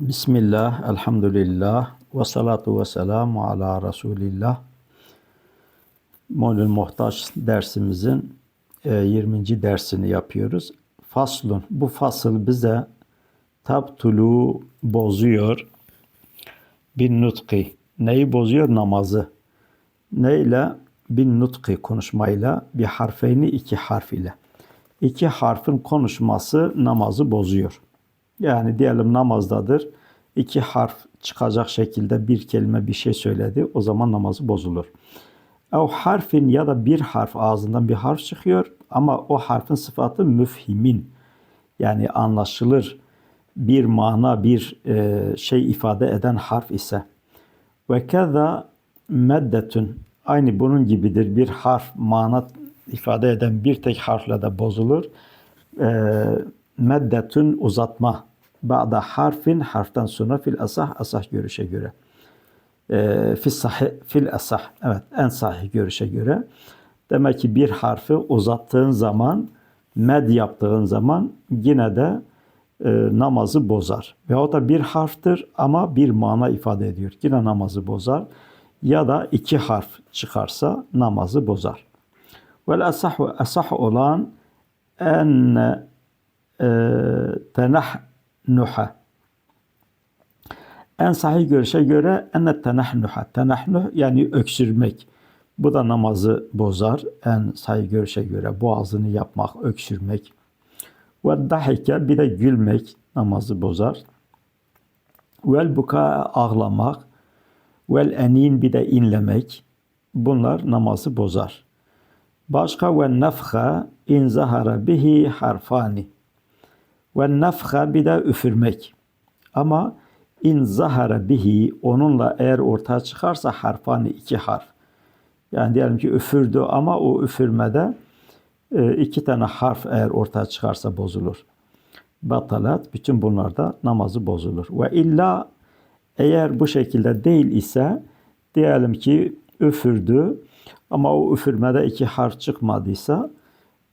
Bismillah, elhamdülillah, ve salatu ve selamu ala Resulillah. Molül Muhtaç dersimizin e, 20. dersini yapıyoruz. Faslun, bu fasıl bize tabtulu bozuyor. Bin nutki, neyi bozuyor? Namazı. Neyle? Bin nutki konuşmayla, bir harfeyni iki harf ile. İki harfin konuşması namazı bozuyor. Yani diyelim namazdadır. iki harf çıkacak şekilde bir kelime bir şey söyledi. O zaman namazı bozulur. O harfin ya da bir harf ağzından bir harf çıkıyor ama o harfin sıfatı müfhimin. Yani anlaşılır bir mana bir e, şey ifade eden harf ise. Ve keza meddetün aynı bunun gibidir. Bir harf mana ifade eden bir tek harfle de bozulur. E, meddetün uzatma. Ba'da harfin harften sonra fil asah asah görüşe göre. E, fil sahih fil asah evet en sahih görüşe göre. Demek ki bir harfi uzattığın zaman med yaptığın zaman yine de e, namazı bozar. Veyahut da bir harftir ama bir mana ifade ediyor. Yine namazı bozar. Ya da iki harf çıkarsa namazı bozar. Vel asahu asah olan en e, tenahnuha. En sahih görüşe göre enne tenahnuha. Tenahnuh yani öksürmek. Bu da namazı bozar. En sahih görüşe göre boğazını yapmak, öksürmek. Ve dahike bir de gülmek namazı bozar. Vel buka ağlamak. Vel enin bir de inlemek. Bunlar namazı bozar. Başka ve nefha in zahara bihi harfani. Ve nefha bir de üfürmek. Ama in zahara bihi onunla eğer ortaya çıkarsa harfani iki harf. Yani diyelim ki üfürdü ama o üfürmede e, iki tane harf eğer ortaya çıkarsa bozulur. Batalat bütün bunlarda namazı bozulur. Ve illa eğer bu şekilde değil ise diyelim ki üfürdü ama o üfürmede iki harf çıkmadıysa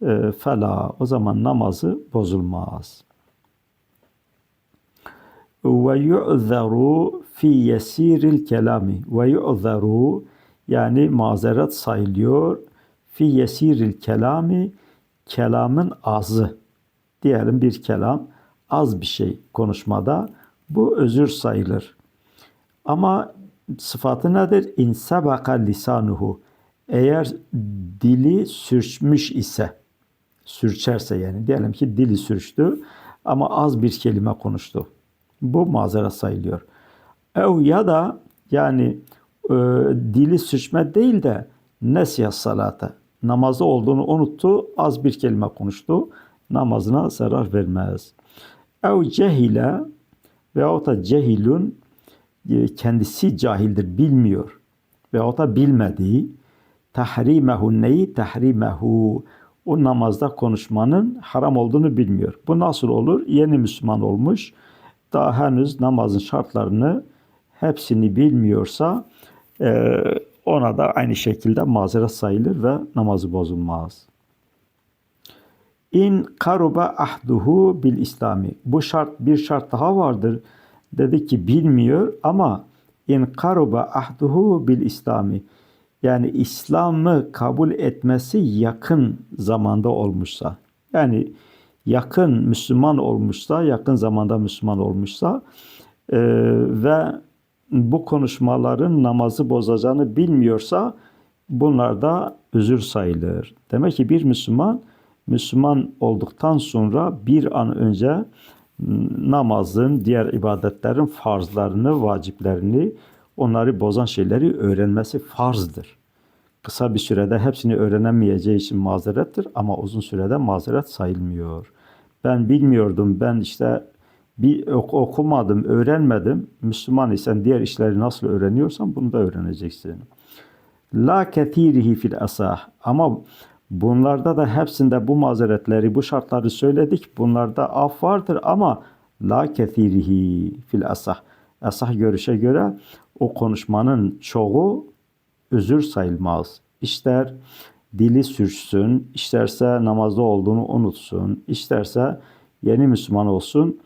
e, fela o zaman namazı bozulmaz. Ve yu'zaru fi yesiril kelami ve yu'zaru yani mazeret sayılıyor fi yesiril kelami kelamın azı diyelim bir kelam az bir şey konuşmada bu özür sayılır. Ama sıfatı nedir? İn sabaka lisanuhu eğer dili sürçmüş ise sürçerse yani diyelim ki dili sürçtü ama az bir kelime konuştu. Bu mazeret sayılıyor. Ev ya da yani e, dili sürçme değil de nesya salata. Namazda olduğunu unuttu, az bir kelime konuştu. Namazına zarar vermez. Ev cehile veyahut da cehilun e, kendisi cahildir, bilmiyor. Veyahut da bilmediği tahrimehu neyi? Tahrimehu o namazda konuşmanın haram olduğunu bilmiyor. Bu nasıl olur? Yeni Müslüman olmuş, daha henüz namazın şartlarını hepsini bilmiyorsa e, ona da aynı şekilde mazeret sayılır ve namazı bozulmaz. İn karuba ahduhu bil İslami. Bu şart bir şart daha vardır. Dedi ki bilmiyor ama in karuba ahduhu bil İslami. Yani İslam'ı kabul etmesi yakın zamanda olmuşsa. Yani yakın Müslüman olmuşsa, yakın zamanda Müslüman olmuşsa e, ve bu konuşmaların namazı bozacağını bilmiyorsa bunlar da özür sayılır. Demek ki bir Müslüman Müslüman olduktan sonra bir an önce namazın, diğer ibadetlerin farzlarını, vaciplerini, onları bozan şeyleri öğrenmesi farzdır. Kısa bir sürede hepsini öğrenemeyeceği için mazerettir ama uzun sürede mazeret sayılmıyor. Ben bilmiyordum, ben işte bir okumadım, öğrenmedim. Müslüman isen diğer işleri nasıl öğreniyorsan bunu da öğreneceksin. La ketirihi fil asah. Ama bunlarda da hepsinde bu mazeretleri, bu şartları söyledik. Bunlarda af vardır ama la ketirihi fil asah. Asah görüşe göre o konuşmanın çoğu özür sayılmaz. İster dili sürçsün, isterse namazda olduğunu unutsun, isterse yeni Müslüman olsun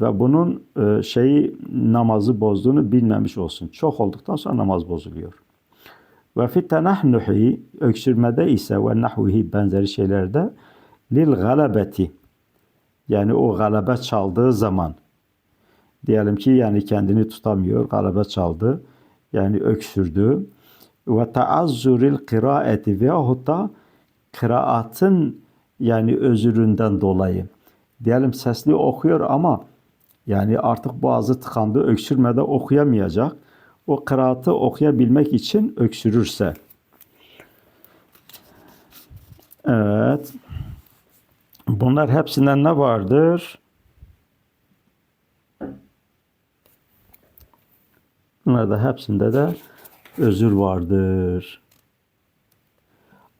ve bunun e, şeyi namazı bozduğunu bilmemiş olsun. Çok olduktan sonra namaz bozuluyor. Ve fit tenahnuhi öksürmede ise ve nahvihi benzeri şeylerde lil galabeti yani o galebe çaldığı zaman diyelim ki yani kendini tutamıyor, galebe çaldı. Yani öksürdü. Ve taazzuril kıraeti veyahut da kıraatın yani özüründen dolayı. Diyelim sesli okuyor ama yani artık boğazı tıkandı, öksürmede okuyamayacak. O kıraatı okuyabilmek için öksürürse. Evet. Bunlar hepsinden ne vardır? Bunlarda hepsinde de özür vardır.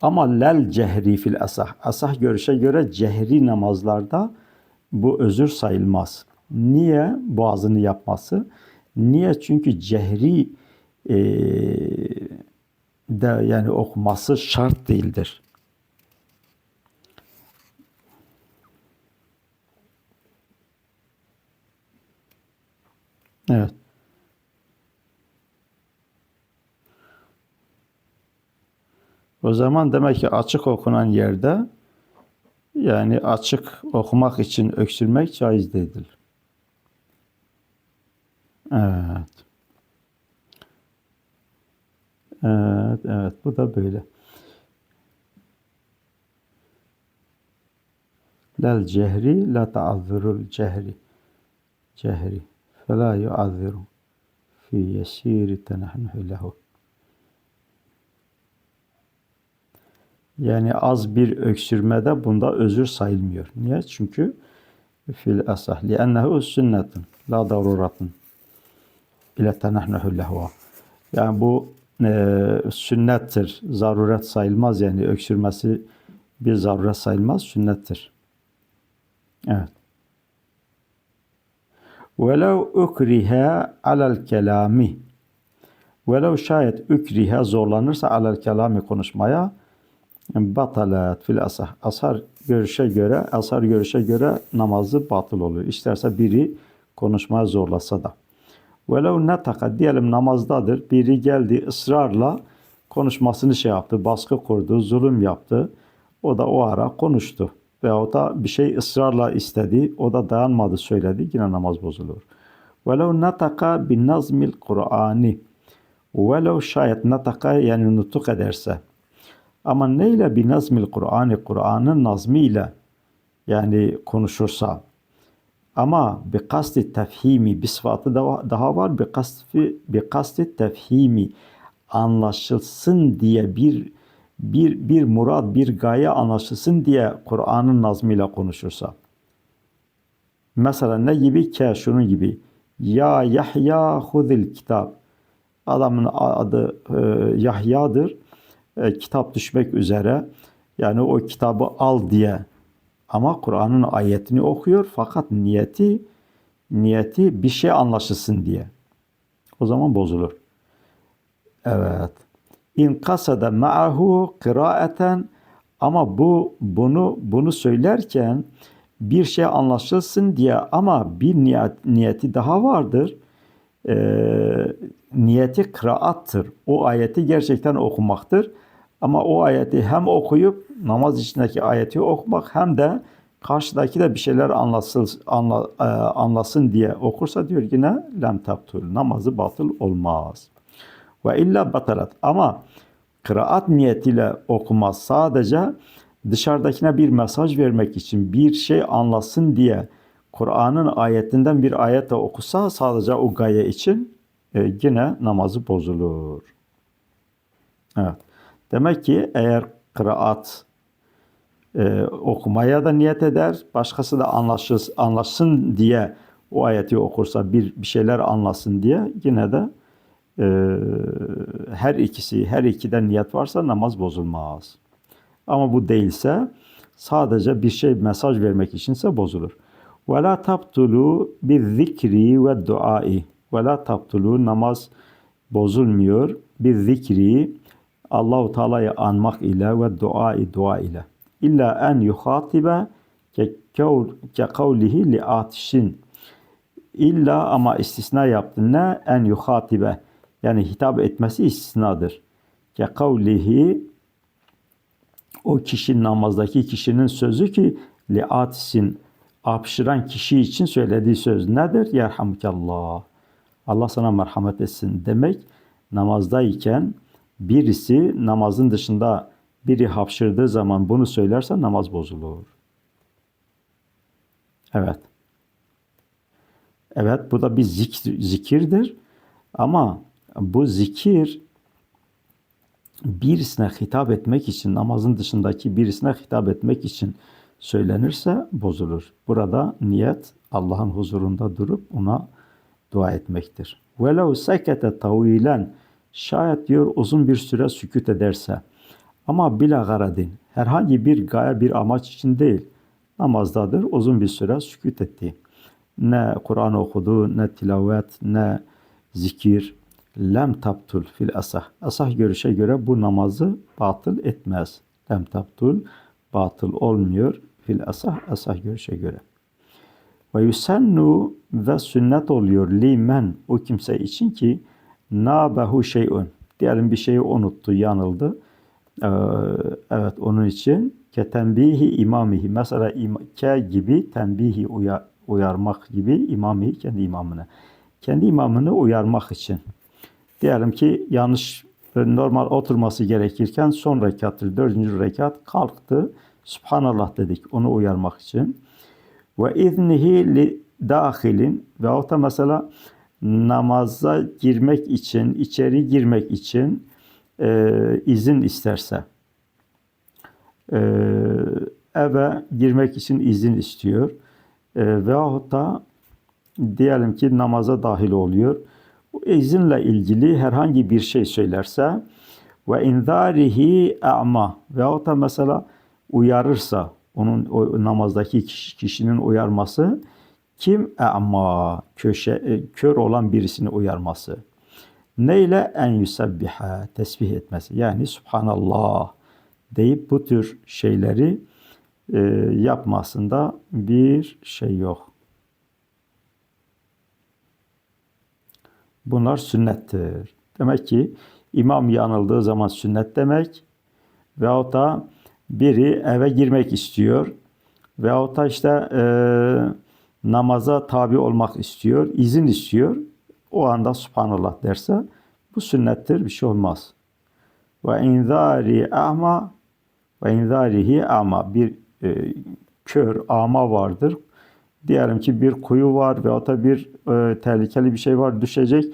Ama lel cehri fil asah. Asah görüşe göre cehri namazlarda bu özür sayılmaz. Niye boğazını yapması? Niye? Çünkü cehri e, de yani okuması şart değildir. Evet. O zaman demek ki açık okunan yerde yani açık okumak için öksürmek caiz değildir. Evet. Evet, evet. Bu da böyle. Lel cehri la ta'azzurul cehri. Cehri. Fela yu'azziru fi yesiri tenahnuhu lehu. Yani az bir öksürmede bunda özür sayılmıyor. Niye? Çünkü fil asah li'ennehu sünnetun la daruratun ile tenahnuhu lehva. Yani bu e, sünnettir. Zaruret sayılmaz yani öksürmesi bir zaruret sayılmaz, sünnettir. Evet. Velev ukriha alel kelami Velev şayet ukriha zorlanırsa alel kelami konuşmaya batalat fil asah. Asar görüşe göre, asar görüşe göre namazı batıl oluyor. İsterse biri konuşmaya zorlasa da. Velev netaka diyelim namazdadır. Biri geldi ısrarla konuşmasını şey yaptı, baskı kurdu, zulüm yaptı. O da o ara konuştu. Veyahut da bir şey ısrarla istedi. O da dayanmadı söyledi. Yine namaz bozulur. Velev netaka bin nazmil Kur'ani. Velev şayet netaka yani nutuk ederse. Ama neyle bir nazmil Kur'an'ı, Kur'an'ın nazmiyle yani konuşursa ama bir kasti tefhimi bir sıfatı daha var. Bir kasti, bir kasti tefhimi anlaşılsın diye bir bir bir murad, bir gaye anlaşılsın diye Kur'an'ın nazmiyle konuşursa. Mesela ne gibi? Ke şunun gibi. Ya Yahya hudil kitap. Adamın adı e, Yahya'dır e, kitap düşmek üzere. Yani o kitabı al diye. Ama Kur'an'ın ayetini okuyor fakat niyeti niyeti bir şey anlaşılsın diye. O zaman bozulur. Evet. İn kasada ma'ahu kıraeten ama bu bunu bunu söylerken bir şey anlaşılsın diye ama bir niyet, niyeti daha vardır. Ee, niyeti kıraattır. O ayeti gerçekten okumaktır. Ama o ayeti hem okuyup namaz içindeki ayeti okumak hem de karşıdaki de bir şeyler anlasın, anla, e, anlasın diye okursa diyor yine lem tabtul. Namazı batıl olmaz. Ve illa batalat. Ama kıraat niyetiyle okumaz sadece dışarıdakine bir mesaj vermek için bir şey anlasın diye Kur'an'ın ayetinden bir ayette okusa sadece o gaye için e, yine namazı bozulur. Evet. Demek ki eğer kıraat e, okumaya da niyet eder, başkası da anlaşır, anlaşsın diye o ayeti okursa bir, bir şeyler anlasın diye yine de e, her ikisi, her ikiden niyet varsa namaz bozulmaz. Ama bu değilse sadece bir şey mesaj vermek içinse bozulur. Ve la tabtulu bir zikri ve duai. Ve la tabtulu namaz bozulmuyor. Bir zikri Allahu Teala'yı anmak ile ve dua dua ile. İlla en yuhatibe ke kavlihi li atişin. İlla ama istisna yaptı. Ne? En yuhatibe. Yani hitap etmesi istisnadır. Ke kavlihi o kişi namazdaki kişinin sözü ki liatisin apşıran kişi için söylediği söz nedir? Yerhamukallah. Allah sana merhamet etsin demek namazdayken birisi namazın dışında biri hapşırdığı zaman bunu söylerse namaz bozulur. Evet. Evet bu da bir zikir, zikirdir. Ama bu zikir birisine hitap etmek için, namazın dışındaki birisine hitap etmek için söylenirse bozulur. Burada niyet Allah'ın huzurunda durup ona dua etmektir. وَلَوْ سَكَتَ tawilen Şayet diyor uzun bir süre sükut ederse ama bila garadin herhangi bir gaye bir amaç için değil namazdadır uzun bir süre sükut etti. Ne Kur'an okudu, ne tilavet, ne zikir. Lem taptul fil asah. Asah görüşe göre bu namazı batıl etmez. Lem taptul batıl olmuyor fil asah asah görüşe göre. Ve yusennu ve sünnet oluyor limen o kimse için ki nabehu şeyun. Diyelim bir şeyi unuttu, yanıldı. Ee, evet onun için ke tembihi imamihi. Mesela ke gibi tembihi uyar, uyarmak gibi imamihi kendi imamını. Kendi imamını uyarmak için. Diyelim ki yanlış normal oturması gerekirken son rekattır. Dördüncü rekat kalktı. Subhanallah dedik onu uyarmak için. Ve iznihi li dahilin ve o da mesela namaza girmek için, içeri girmek için e, izin isterse. E, eve girmek için izin istiyor. E, veyahut da diyelim ki namaza dahil oluyor. Bu izinle ilgili herhangi bir şey söylerse ve inzarihi a'ma veyahut da mesela uyarırsa onun o namazdaki kişi, kişinin uyarması kim ama köşe e, kör olan birisini uyarması. Neyle en yusebbiha tesbih etmesi. Yani subhanallah deyip bu tür şeyleri e, yapmasında bir şey yok. Bunlar sünnettir. Demek ki imam yanıldığı zaman sünnet demek veyahut da biri eve girmek istiyor veyahut da işte eee namaza tabi olmak istiyor, izin istiyor. O anda subhanallah derse bu sünnettir, bir şey olmaz. Ve inzari ama ve inzarihi ama bir e, kör ama vardır. Diyelim ki bir kuyu var ve da bir e, tehlikeli bir şey var düşecek.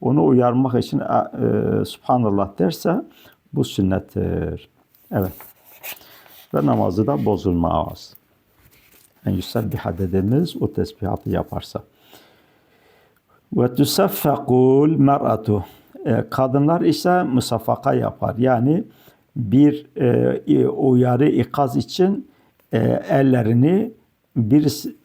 Onu uyarmak için e, e, subhanallah derse bu sünnettir. Evet. Ve namazı da bozulmaz. En yusabbiha dediğimiz o tesbihatı yaparsa. Ve tusaffakul mer'atu. E, kadınlar ise musaffaka yapar. Yani bir e, uyarı ikaz için e, ellerini birisi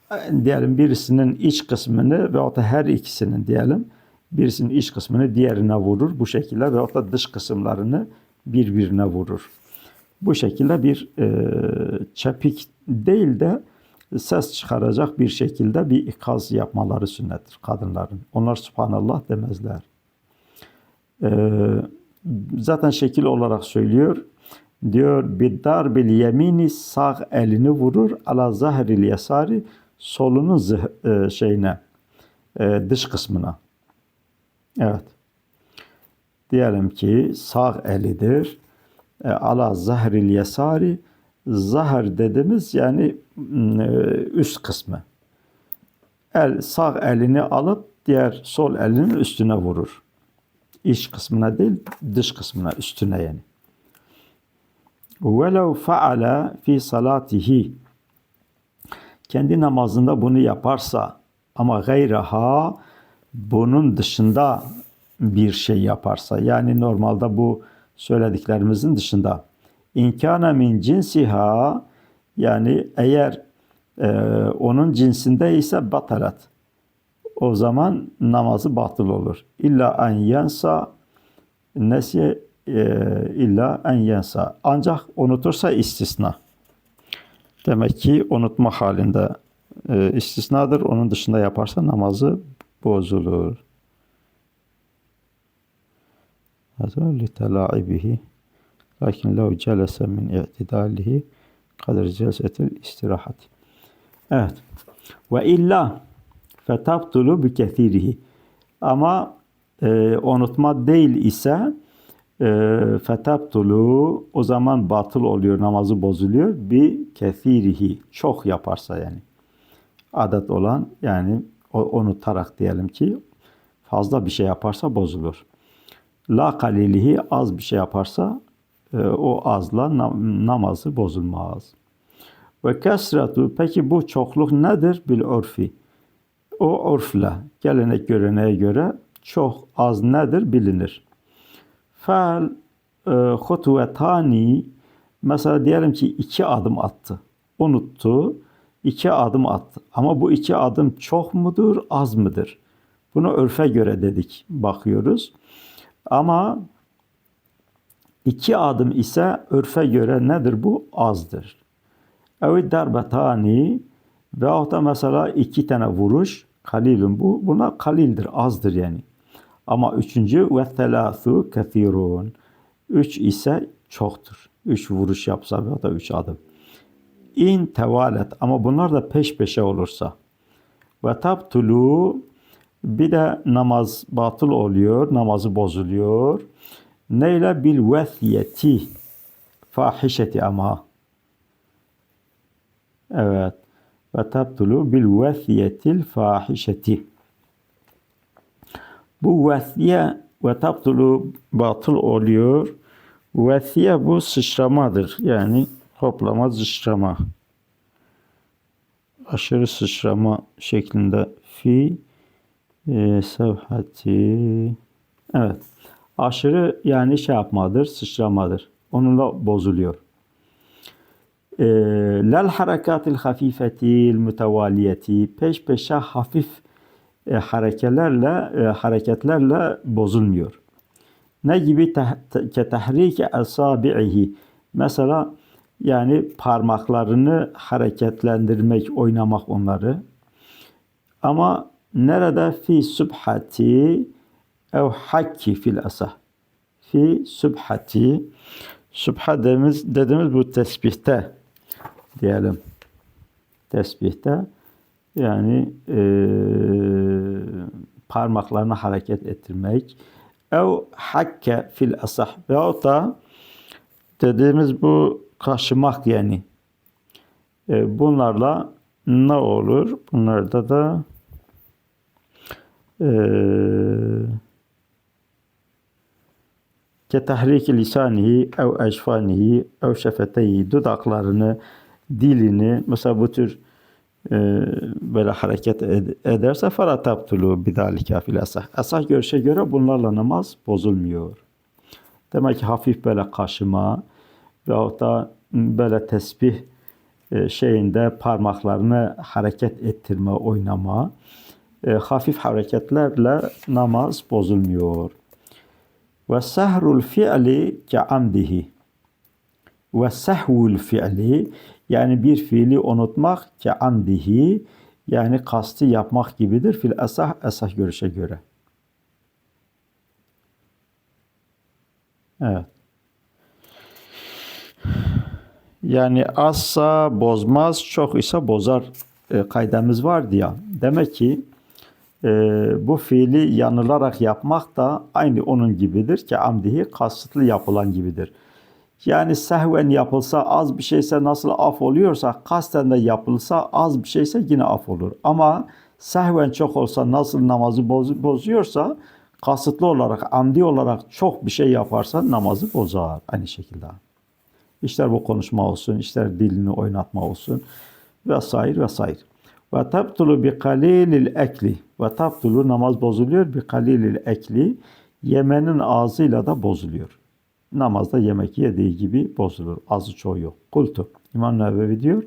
diyelim birisinin iç kısmını ve o da her ikisinin diyelim birisinin iç kısmını diğerine vurur bu şekilde ve o da dış kısımlarını birbirine vurur. Bu şekilde bir e, çepik değil de ses çıkaracak bir şekilde bir ikaz yapmaları sünnettir kadınların. Onlar subhanallah demezler. Ee, zaten şekil olarak söylüyor. Diyor biddar bil yemini sağ elini vurur ala zahril yasari solunun zih- e, şeyine e, dış kısmına. Evet. Diyelim ki sağ elidir. E, ala zahril yasari zahar dediğimiz yani e, üst kısmı. El sağ elini alıp diğer sol elinin üstüne vurur. İç kısmına değil, dış kısmına, üstüne yani. وَلَوْ فَعَلَ fi salatihi kendi namazında bunu yaparsa ama gayraha bunun dışında bir şey yaparsa yani normalde bu söylediklerimizin dışında İnkâne min cinsiha yani eğer e, onun cinsinde ise batalat. O zaman namazı batıl olur. İlla en yensa nesiye e, illa en yensa. Ancak unutursa istisna. Demek ki unutma halinde e, istisnadır. Onun dışında yaparsa namazı bozulur. Hâzâ li telâ'ibihi. Lakin lev celese min i'tidâlihi kadir celsetil istirahat. Evet. Ve illa fetabtulu bi kethirihi. Ama e, unutma değil ise e, fetabtulu o zaman batıl oluyor, namazı bozuluyor. Bi kethirihi. Çok yaparsa yani. Adet olan yani unutarak diyelim ki fazla bir şey yaparsa bozulur. La kalilihi az bir şey yaparsa o azla nam- namazı bozulmaz. Ve kesratu peki bu çokluk nedir bil urfi? O urfla gelenek göreneğe göre çok az nedir bilinir. Fel e, hutvetani mesela diyelim ki iki adım attı. Unuttu. iki adım attı. Ama bu iki adım çok mudur, az mıdır? Bunu örfe göre dedik, bakıyoruz. Ama iki adım ise örfe göre nedir bu? Azdır. Evet darbetani veyahut da mesela iki tane vuruş kalilun bu. Buna kalildir, azdır yani. Ama üçüncü ve telâthû kethirun. Üç ise çoktur. Üç vuruş yapsa veyahut da üç adım. İn tevalet ama bunlar da peş peşe olursa. Ve tabtulu bir de namaz batıl oluyor, namazı bozuluyor. Neyle bil vesiyeti fahişeti ama. Evet. Ve tabtulu bil vesiyetil fahişeti. Bu vesiye ve tabtulu batıl oluyor. Vesiye bu sıçramadır. Yani hoplama, sıçrama. Aşırı sıçrama şeklinde fi e, sevhati. Evet. Aşırı yani şey yapmadır, sıçramadır. Onunla bozuluyor. E, lel harekatil hafifetil mütevaliyeti peş peşe hafif e, harekelerle e, hareketlerle bozulmuyor. Ne gibi ke tahriki asabihi mesela yani parmaklarını hareketlendirmek, oynamak onları. Ama nerede fi subhati ev hakki fil asah. Fi subhati subha dediğimiz, dediğimiz bu tesbihte diyelim. Tesbihte yani e, parmaklarını hareket ettirmek. Ev hakke fil asah. Veyahut da dediğimiz bu kaşımak yani. E, bunlarla ne olur? Bunlarda da e, tahriki lisanihi ev eşfanihi ev şefeteyi dudaklarını, dilini mesela bu tür e, böyle hareket ederse fara tabtulu bidalike fil asah. Asah görüşe göre bunlarla namaz bozulmuyor. Demek ki hafif böyle kaşıma veyahut da böyle tesbih e, şeyinde parmaklarını hareket ettirme, oynama, e, hafif hareketlerle namaz bozulmuyor. Ve sahrul fi'li ke amdihi. Ve sahvul fi'li yani bir fiili unutmak ke amdihi yani kasti yapmak gibidir fil esah esah görüşe göre. Evet. Yani azsa bozmaz, çok ise bozar e, kaydemiz vardı ya. Demek ki e, bu fiili yanılarak yapmak da aynı onun gibidir ki amdihi kasıtlı yapılan gibidir. Yani sehven yapılsa az bir şeyse nasıl af oluyorsa kasten de yapılsa az bir şeyse yine af olur. Ama sehven çok olsa nasıl namazı boz, bozuyorsa kasıtlı olarak, amdi olarak çok bir şey yaparsa namazı bozar aynı şekilde. İster bu konuşma olsun, ister dilini oynatma olsun vesaire vesaire. Ve tabtulu bi kalilil ekli. Ve tabtulu namaz bozuluyor bi kalilil ekli. Yemenin ağzıyla da bozuluyor. Namazda yemek yediği gibi bozulur. Azı çoğu yok. Kultu. İmam Nevevi diyor.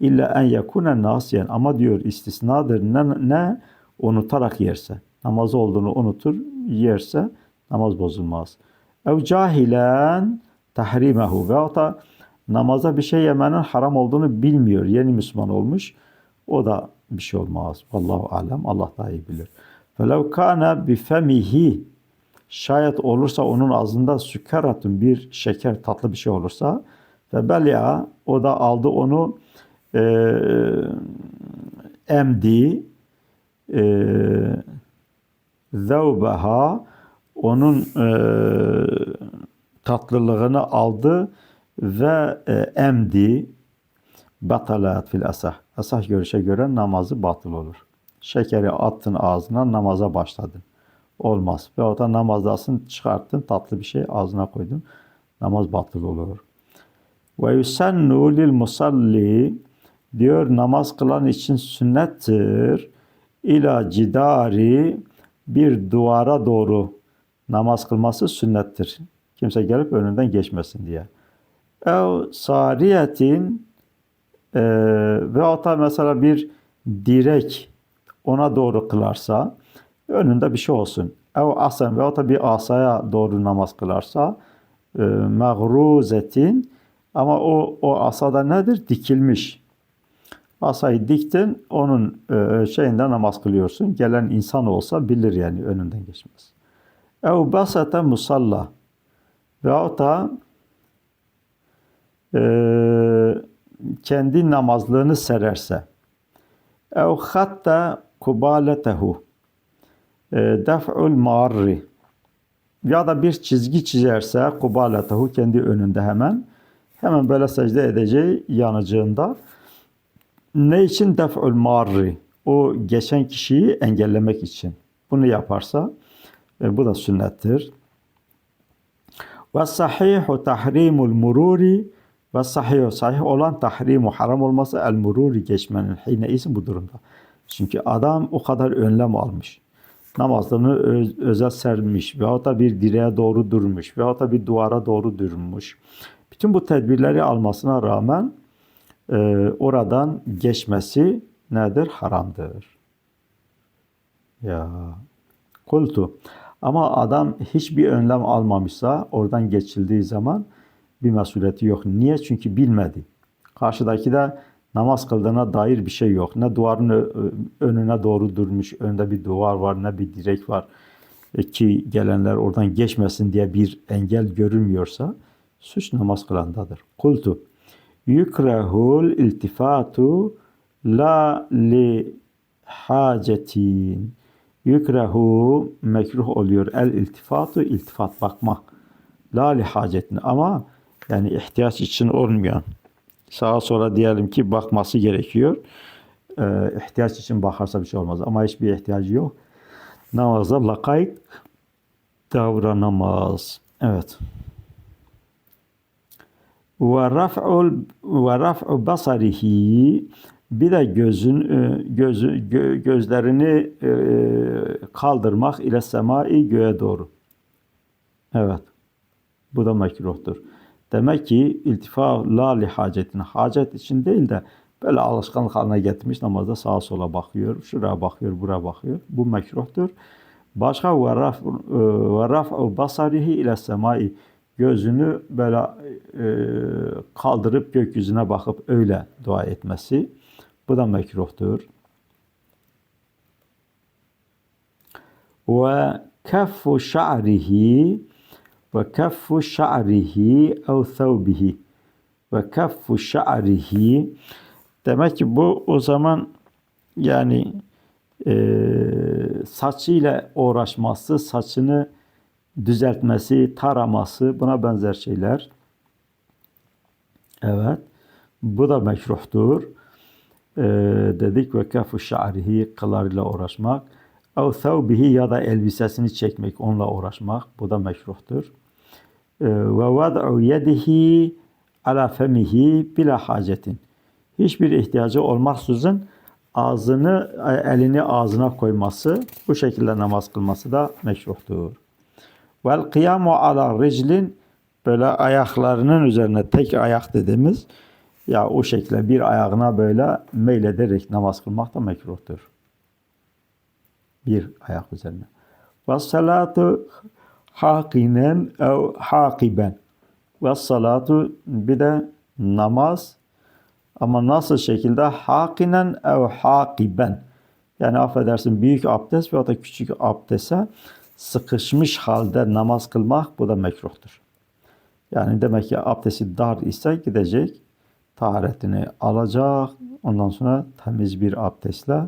İlla en yekune nasiyen. Ama diyor istisnadır. Ne, ne unutarak yerse. Namazı olduğunu unutur, yerse namaz bozulmaz. Ev cahilen tahrimehu ve da namaza bir şey yemenin haram olduğunu bilmiyor. Yeni Müslüman olmuş. O da bir şey olmaz. Vallahu alem. Allah daha iyi bilir. Felev kana bifemihi şayet olursa onun ağzında sükeratun bir şeker tatlı bir şey olursa ve belya o da aldı onu e, emdi e, zevbeha onun e, tatlılığını aldı ve e, emdi batalat fil asah. Asah görüşe göre namazı batıl olur. Şekeri attın ağzına namaza başladın. Olmaz. Ve o da namazdasın çıkarttın tatlı bir şey ağzına koydun. Namaz batıl olur. Ve yusennu lil musalli diyor namaz kılan için sünnettir. İla cidari bir duvara doğru namaz kılması sünnettir. Kimse gelip önünden geçmesin diye. Ev sariyetin e, ve hatta mesela bir direk ona doğru kılarsa önünde bir şey olsun. Ev asen ve hatta bir asaya doğru namaz kılarsa e, mağruzetin ama o, o asada nedir? Dikilmiş. Asayı diktin, onun e, şeyinde namaz kılıyorsun. Gelen insan olsa bilir yani önünden geçmez. Ev basate musalla. Veyahut da e, kendi namazlığını sererse. Ev hatta kubaletehu. E, def'ul marri. Ya da bir çizgi çizerse kubaletehu kendi önünde hemen. Hemen böyle secde edeceği yanıcığında. Ne için def'ul marri? O geçen kişiyi engellemek için. Bunu yaparsa e, bu da sünnettir. Ve sahihu tahrimul mururi ve sahih sahih olan tahrimu haram olması el mururi geçmenin hine ise bu durumda. Çünkü adam o kadar önlem almış. Namazlarını öz, özel sermiş veyahut da bir direğe doğru durmuş veyahut da bir duvara doğru durmuş. Bütün bu tedbirleri almasına rağmen e, oradan geçmesi nedir? Haramdır. Ya kultu. Ama adam hiçbir önlem almamışsa oradan geçildiği zaman bir mesuliyeti yok. Niye? Çünkü bilmedi. Karşıdaki de namaz kıldığına dair bir şey yok. Ne duvarın önüne doğru durmuş, önünde bir duvar var, ne bir direk var e, ki gelenler oradan geçmesin diye bir engel görünmüyorsa suç namaz kılandadır. Kultu yukrahul iltifatu la li hacetin yukrahu mekruh oluyor el iltifatu iltifat bakma la li hacetin ama yani ihtiyaç için olmayan sağa sola diyelim ki bakması gerekiyor. Ee, ihtiyaç için bakarsa bir şey olmaz ama hiçbir ihtiyacı yok. Namaza lakayt davranamaz. Evet. Ve raf'ul ve raf'u basarihi bir de gözün e, gözü gö, gözlerini e, kaldırmak ile semai göğe doğru. Evet. Bu da mekruhtur. Demek ki iltifa la li hacetin. Hacet için değil de böyle alışkanlık haline getirmiş namazda sağa sola bakıyor, şuraya bakıyor, buraya bakıyor. Bu mekruhtur. Başka ve raf'u basarihi ile semai gözünü böyle e, kaldırıp gökyüzüne bakıp öyle dua etmesi. Bu da mekruhtur. Ve keffu şa'rihi ve keffu şa'rihi ev thawbihi ve keffu şa'rihi demek ki bu o zaman yani e, saçıyla uğraşması, saçını düzeltmesi, taraması buna benzer şeyler. Evet. Bu da meşruhtur. Ee, dedik ve kafu şa'rihi kılarıyla uğraşmak. Ev thawbihi ya da elbisesini çekmek, onunla uğraşmak. Bu da meşruhtur. Ee, ve vad'u yedihi ala femihi bila hacetin. Hiçbir ihtiyacı olmaksızın ağzını, elini ağzına koyması, bu şekilde namaz kılması da meşruhtur. Vel kıyamu ala riclin böyle ayaklarının üzerine tek ayak dediğimiz ya o şekilde bir ayağına böyle meylederek namaz kılmak da mekruhtur. Bir ayak üzerine. Ve salatu hakinen ev hakiben. Ve salatu bir de namaz Ama nasıl şekilde hakinen ev hakiben. Yani affedersin büyük abdest veya da küçük abdeste sıkışmış halde namaz kılmak bu da mekruhtur. Yani demek ki abdesti dar ise gidecek, taharetini alacak, ondan sonra temiz bir abdestle,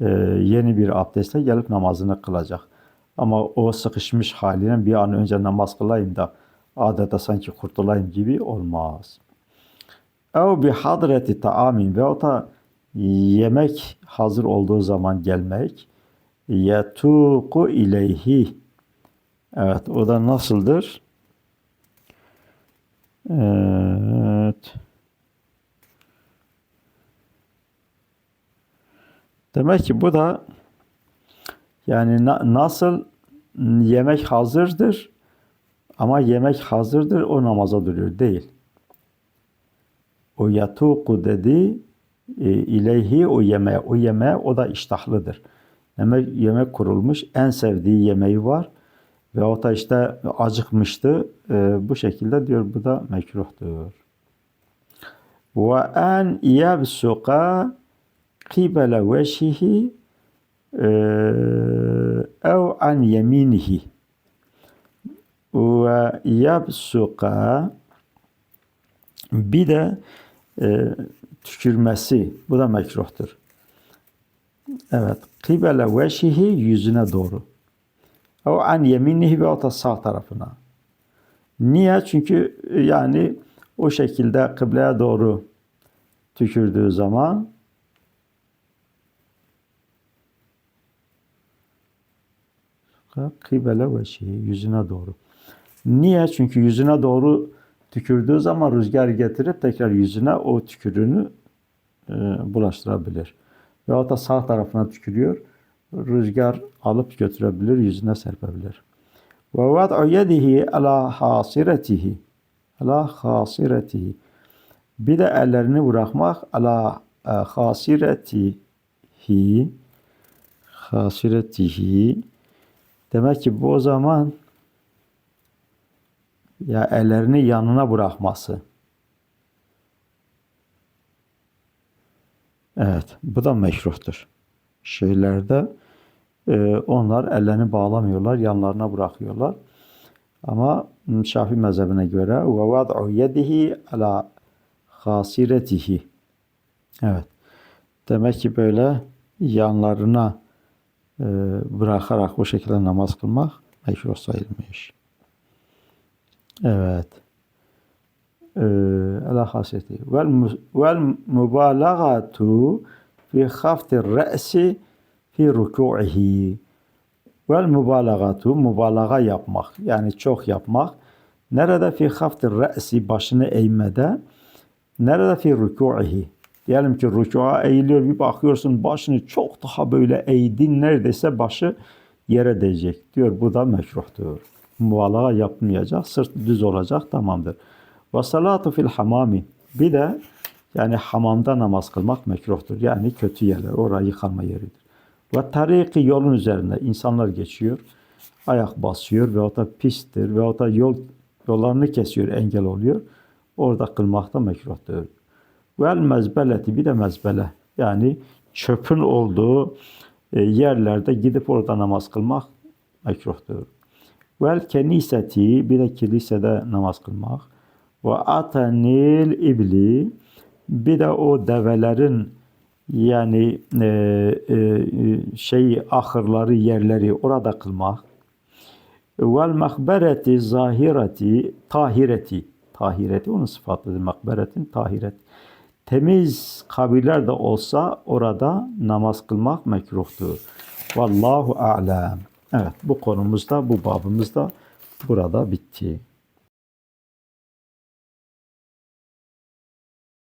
e, yeni bir abdestle gelip namazını kılacak. Ama o sıkışmış haline bir an önce namaz kılayım da adeta sanki kurtulayım gibi olmaz. Ev bi hadreti taamin ve o da yemek hazır olduğu zaman gelmek. Yetuku ileyhi. Evet o da nasıldır? Evet. Demek ki bu da yani na- nasıl yemek hazırdır ama yemek hazırdır o namaza duruyor değil. O yatuku dedi e, ileyhi o yemeğe. O yemeğe o da iştahlıdır. Yemek, yemek kurulmuş en sevdiği yemeği var. Ve o da işte acıkmıştı. E, bu şekilde diyor bu da mekruhtur. Ve en yebsuka kibele veşihi ev an yeminihi ve yebsuka bir de e, tükürmesi. Bu da mekruhtur. Evet. Kibele veşihi yüzüne doğru. O an yeminihi ve da sağ tarafına. Niye? Çünkü e, yani o şekilde kıbleye doğru tükürdüğü zaman kibele veşihi yüzüne doğru. Niye? Çünkü yüzüne doğru tükürdüğü zaman rüzgar getirip tekrar yüzüne o tükürüğünü e, bulaştırabilir. Veyahut da sağ tarafına tükürüyor. Rüzgar alıp götürebilir, yüzüne serpebilir. Ve vad'u yedihi ala hasiretihi. Ala hasiretihi. Bir de ellerini bırakmak ala e, hasiretihi. Hasiretihi. Demek ki bu o zaman ya ellerini yanına bırakması. Evet, bu da meşruhtur. Şeylerde e, onlar ellerini bağlamıyorlar, yanlarına bırakıyorlar. Ama Şafii mezhebine göre ve vad'u yedihi ala hasiretihi. Evet. Demek ki böyle yanlarına bırakarak o şekilde namaz kılmak meşruh sayılmış. Evet. Ee, ala mu- vel mübalağatu fi haftir re'si fi ruku'ihi. Vel mübalağatu mübalağa yapmak. Yani çok yapmak. Nerede fi haftir re'si başını eğmede. Nerede fi ruku'ihi. Diyelim ki rükûa eğiliyor bir bakıyorsun başını çok daha böyle eğdin neredeyse başı yere değecek diyor. Bu da mekruhtur. Mübalağa yapmayacak, sırt düz olacak tamamdır. Ve salatu fil hamami. Bir de yani hamamda namaz kılmak mekruhtur. Yani kötü yerler, orayı yıkanma yeridir. Ve tariki yolun üzerinde insanlar geçiyor. Ayak basıyor ve da pistir ve da yol yollarını kesiyor, engel oluyor. Orada kılmak da mekruhtur. Vel mezbeleti bir de mezbele. Yani çöpün olduğu e, yerlerde gidip orada namaz kılmak mekruhtur. Vel keniseti bir de kilisede namaz kılmak. Ve atenil ibli bir de o develerin yani e, e, şey ahırları yerleri orada kılmak. Vel mehbereti zahireti tahireti tahireti onun sıfatıdır. Mehberetin tahiret. Temiz kabirler de olsa orada namaz kılmak mekruhtur. Vallahu a'lem. Evet bu konumuzda bu babımızda burada bitti.